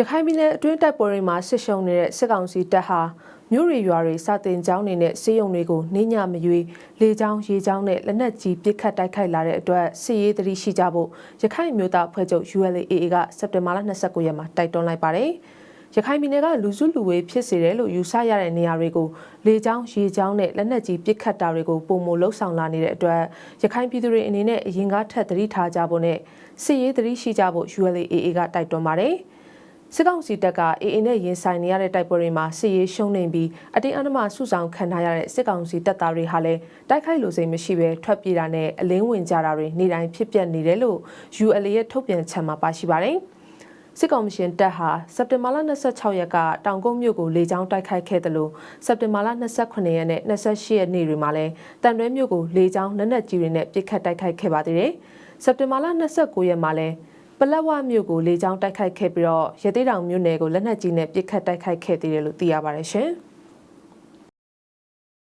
ရခိုင်ပြည်နယ်အတွင်းတိုက်ပွဲတွေမှာဆစ်ရှုံနေတဲ့စစ်ကောင်စီတပ်ဟာမြို့ရီရွာတွေစာတင်ကျောင်းတွေနဲ့စေယုံတွေကိုနှင်းညမရွေလေကြောင်းရေကြောင်းနဲ့လက်နက်ကြီးပစ်ခတ်တိုက်ခိုက်လာတဲ့အတွက်စစ်ရေးတတိရှိကြဖို့ရခိုင်မျိုးသားဖွဲ့ချုပ် ULAA ကစက်တင်ဘာလ29ရက်မှာတိုက်တွန်းလိုက်ပါတယ်။ရခိုင်ပြည်နယ်ကလူစုလူဝေးဖြစ်စေတယ်လို့ယူဆရတဲ့နေရာတွေကိုလေကြောင်းရေကြောင်းနဲ့လက်နက်ကြီးပစ်ခတ်တာတွေကိုပုံမလှုပ်ဆောင်လာနေတဲ့အတွက်ရခိုင်ပြည်သူတွေအနေနဲ့အရင်ကထက်သတိထားကြဖို့နဲ့စစ်ရေးတတိရှိကြဖို့ ULAA ကတိုက်တွန်းပါတယ်။ စစ်ကောင်စီတပ်ကအေအေနဲ့ရင်ဆိုင်နေရတဲ့တိုက်ပွဲတွေမှာစစ်ရေးရှုံးနေပြီးအတင်းအဓမ္မဆုဆောင်ခံထားရတဲ့စစ်ကောင်စီတပ်သားတွေဟာလည်းတိုက်ခိုက်လိုစိတ်မရှိဘဲထွက်ပြေးတာနဲ့အလင်းဝင်ကြတာတွေနေတိုင်းဖြစ်ပျက်နေတယ်လို့ ULA ရဲ့ထုတ်ပြန်ချက်မှာပါရှိပါတယ်။စစ်ကောင်ရှင်တပ်ဟာစက်တင်ဘာလ26ရက်ကတောင်ကုန်းမြို့ကိုလေကြောင်းတိုက်ခိုက်ခဲ့တယ်လို့စက်တင်ဘာလ28ရက်နဲ့28ရက်နေ့တွေမှာလည်းတန်တွဲမြို့ကိုလေကြောင်းလက်နက်ကြီးတွေနဲ့ပစ်ခတ်တိုက်ခိုက်ခဲ့ပါသေးတယ်။စက်တင်ဘာလ29ရက်မှာလည်း ပလက်ဝမြို့ကိုလေကြောင်းတိုက်ခိုက်ခဲ့ပြီးတော့ရသေးတောင်မြို့နယ်ကိုလက်နက်ကြီးနဲ့ပစ်ခတ်တိုက်ခိုက်ခဲ့သေးတယ်လို့သိရပါတယ်ရှင်။